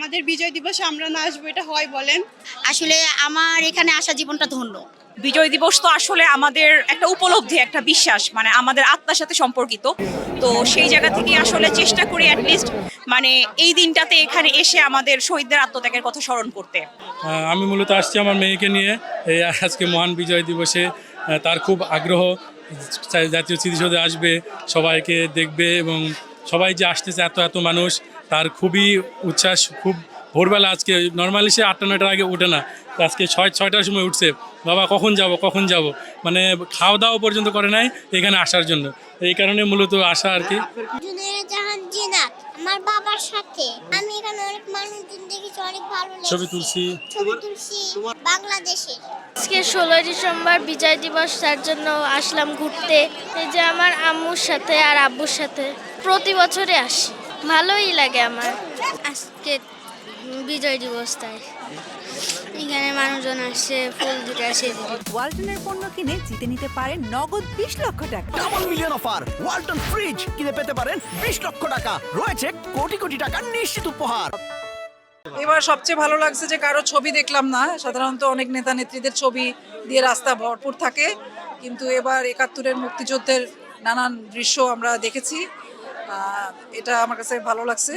আমাদের বিজয় দিবসে আমরা না আসব এটা হয় বলেন। আসলে আমার এখানে আসা জীবনটা ধন্য। বিজয় দিবস তো আসলে আমাদের একটা উপলব্ধি একটা বিশ্বাস মানে আমাদের আত্মার সাথে সম্পর্কিত। তো সেই জায়গা থেকে আসলে চেষ্টা করি অ্যাটলিস্ট মানে এই দিনটাতে এখানে এসে আমাদের শহীদদের আত্মত্যাগের কথা স্মরণ করতে। আমি মূলত আসছি আমার মেয়েকে নিয়ে। এই আজকে মহান বিজয় দিবসে তার খুব আগ্রহ জাতীয় স্মৃতিসৌধে আসবে সবাইকে দেখবে এবং সবাই যে আসতেছে এত এত মানুষ তার খুবই উচ্ছ্বাস খুব ভোরবেলা আজকে নর্মালি সে আটটা নয়টার আগে ওঠে না। আজকে ছয় ছয়টার সময় উঠছে। বাবা কখন যাব কখন যাব? মানে খাওয়া দাওয়া পর্যন্ত করে নাই এখানে আসার জন্য। এই কারণে মূলত আসা আর কি। আমার বাবার সাথে। আমি এখানে অনেক মানুষজন দেখেছি অনেক ভালো লেগেছে। ছবি তুলছি। ছবি তুলছি বাংলাদেশে। আজকে ষোলোই ডিসেম্বর বিজয় দিবস তার জন্য আসলাম ঘুরতে। এই যে আমার আম্মুর সাথে আর আব্বুর সাথে প্রতি বছরে আসি। ভালোই লাগে আমার। আজকে বিজয় দিবস তাই। এখানে মানুষজন আসছে ফুল দিতে আসে। ওয়ালটনের পণ্য কিনে জিতে নিতে পারেন নগদ বিশ লক্ষ টাকা। Double million offer Walton fridge কিনে পেতে পারেন বিশ লক্ষ টাকা। রয়েছে কোটি কোটি টাকার নিশ্চিত উপহার। এবার সবচেয়ে ভালো লাগছে যে কারও ছবি দেখলাম না। সাধারণত অনেক নেতা নেত্রীদের ছবি দিয়ে রাস্তা ভরপুর থাকে। কিন্তু এবার একাত্তরের মুক্তিযুদ্ধের নানান দৃশ্য আমরা দেখেছি। এটা আমার কাছে ভালো লাগছে।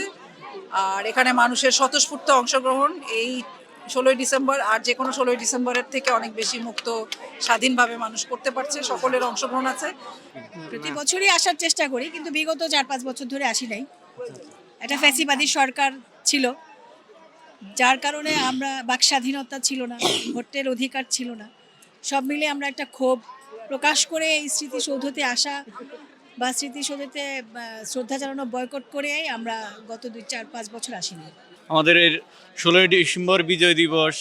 আর এখানে মানুষের স্বতঃস্ফূর্ত অংশগ্রহণ। এই ষোলোই ডিসেম্বর আর যে কোনো ষোলোই ডিসেম্বরের থেকে অনেক বেশি মুক্ত, স্বাধীনভাবে মানুষ করতে পারছে, সকলের অংশগ্রহণ আছে। প্রতি বছরই আসার চেষ্টা করি, কিন্তু বিগত চার পাঁচ বছর ধরে আসি নাই। একটা ফ্যাসিবাদী সরকার ছিল, যার কারণে আমরা বাক স্বাধীনতা ছিল না, ভোটের অধিকার ছিল না। সব মিলে আমরা একটা ক্ষোভ প্রকাশ করে এই স্মৃতিসৌধতে আসা বা স্মৃতিসৌধতে শ্রদ্ধা জানানো, বয়কট করে আমরা গত দুই, চার, পাঁচ বছর আসিনি। আমাদের এর ষোলোই ডিসেম্বর বিজয় দিবস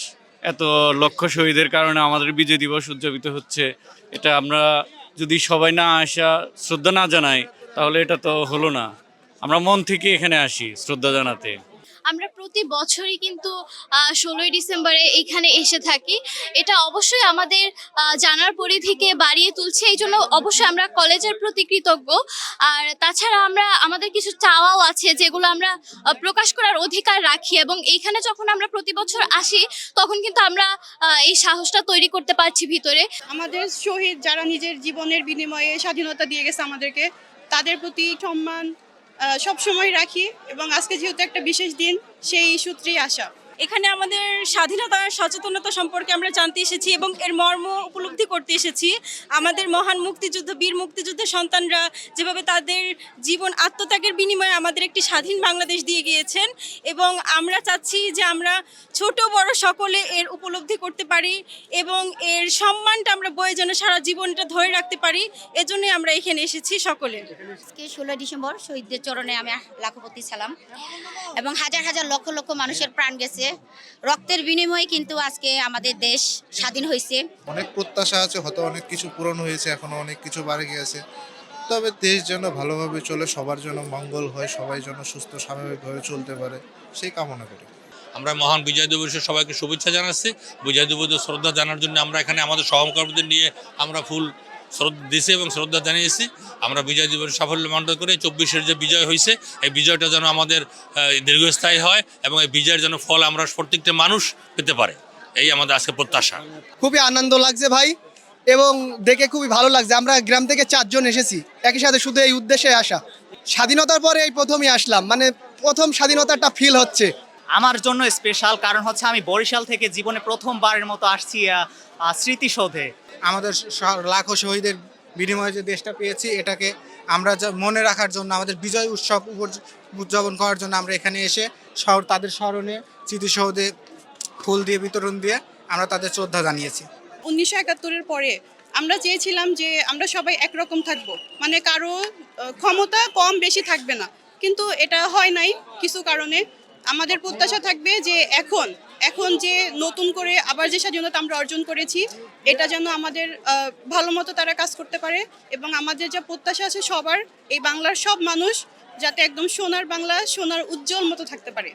এত লক্ষ শহীদের কারণে আমাদের বিজয় দিবস উদযাপিত হচ্ছে। এটা আমরা যদি সবাই না আসা, শ্রদ্ধা না জানাই, তাহলে এটা তো হলো না। আমরা মন থেকে এখানে আসি শ্রদ্ধা জানাতে। আমরা প্রতি বছরই কিন্তু ষোলোই ডিসেম্বরে এখানে এসে থাকি। এটা অবশ্যই আমাদের জানার পরিধিকে বাড়িয়ে তুলছে। এই জন্য অবশ্যই আমরা কলেজের প্রতি কৃতজ্ঞ। আর তাছাড়া আমরা, আমাদের কিছু চাওয়াও আছে যেগুলো আমরা প্রকাশ করার অধিকার রাখি এবং এইখানে যখন আমরা প্রতি বছর আসি, তখন কিন্তু আমরা এই সাহসটা তৈরি করতে পারছি ভিতরে। আমাদের শহীদ যারা নিজের জীবনের বিনিময়ে স্বাধীনতা দিয়ে গেছে আমাদেরকে, তাদের প্রতি সম্মান সব সময় রাখি এবং আজকে যেহেতু একটা বিশেষ দিন সেই সূত্রেই আসা। এখানে আমাদের স্বাধীনতা, সচেতনতা সম্পর্কে আমরা জানতে এসেছি এবং এর মর্ম উপলব্ধি করতে এসেছি। আমাদের মহান মুক্তিযুদ্ধ, বীর মুক্তিযুদ্ধের সন্তানরা যেভাবে তাদের জীবন আত্মত্যাগের বিনিময়ে আমাদের একটি স্বাধীন বাংলাদেশ দিয়ে গিয়েছেন এবং আমরা চাচ্ছি যে আমরা ছোট, বড় সকলে এর উপলব্ধি করতে পারি এবং এর সম্মানটা আমরা বয়ে যেন সারা জীবনটা ধরে রাখতে পারি, এজন্যই আমরা এখানে এসেছি সকলে আজকে ষোলোই ডিসেম্বর শহীদদের চরণে আমি লাখপতি সালাম এবং হাজার হাজার লক্ষ লক্ষ মানুষের প্রাণ গেছে। রক্তের বিনিময়ে কিন্তু আজকে আমাদের দেশ স্বাধীন হয়েছে। অনেক প্রত্যাশা আছে হয়তো অনেক কিছু পূরণ হয়েছে এখনও অনেক কিছু বাড়ে গিয়েছে। তবে দেশ যেন ভালোভাবে চলে সবার জন্য মঙ্গল হয় সবাই যেন সুস্থ স্বাভাবিকভাবে চলতে পারে সেই কামনা করি। আমরা মহান বিজয় দিবসের সবাইকে শুভেচ্ছা জানাচ্ছি। বিজয় দিবসের শ্রদ্ধা জানার জন্য আমরা এখানে আমাদের সহকর্মীদের নিয়ে আমরা ফুল শ্রদ্ধা দিছি এবং শ্রদ্ধা জানিয়েছি। আমরা বিজয় দিবসের সাফল্য মন্ডল করে চব্বিশের যে বিজয় হয়েছে এই বিজয়টা যেন আমাদের দীর্ঘস্থায়ী হয় এবং এই বিজয়ের যেন ফল আমরা প্রত্যেকটা মানুষ পেতে পারে। এই আমাদের আজকে প্রত্যাশা। খুবই আনন্দ লাগছে ভাই, এবং দেখে খুবই ভালো লাগছে। আমরা গ্রাম থেকে চারজন এসেছি, একই সাথে শুধু এই উদ্দেশ্যে আসা। স্বাধীনতার পরে এই প্রথমই আসলাম মানে প্রথম স্বাধীনতাটা ফিল হচ্ছে। আমার জন্য স্পেশাল কারণ হচ্ছে আমি বরিশাল থেকে জীবনে প্রথমবারের মতো আসছি স্মৃতিসৌধে। আমাদের লাখো শহীদের বিনিময়ে যে দেশটা পেয়েছি এটাকে আমরা মনে রাখার জন্য আমাদের বিজয় উৎসব উদযাপন করার জন্য আমরা এখানে এসে শহর তাদের স্মরণে স্মৃতিসৌধে ফুল দিয়ে বিতরণ দিয়ে আমরা তাদের শ্রদ্ধা জানিয়েছি। উনিশশো একাত্তরের পরে আমরা চেয়েছিলাম যে আমরা সবাই একরকম থাকব। মানে কারও ক্ষমতা কম বেশি থাকবে না। কিন্তু এটা হয় নাই কিছু কারণে। আমাদের প্রত্যাশা থাকবে যে এখন এখন যে নতুন করে আবার যে স্বাধীনতা আমরা অর্জন করেছি, এটা যেন আমাদের ভালো মতো তারা কাজ করতে পারে এবং আমাদের যা প্রত্যাশা আছে সবার, এই বাংলার সব মানুষ যাতে একদম সোনার বাংলা, সোনার উজ্জ্বল মতো থাকতে পারে।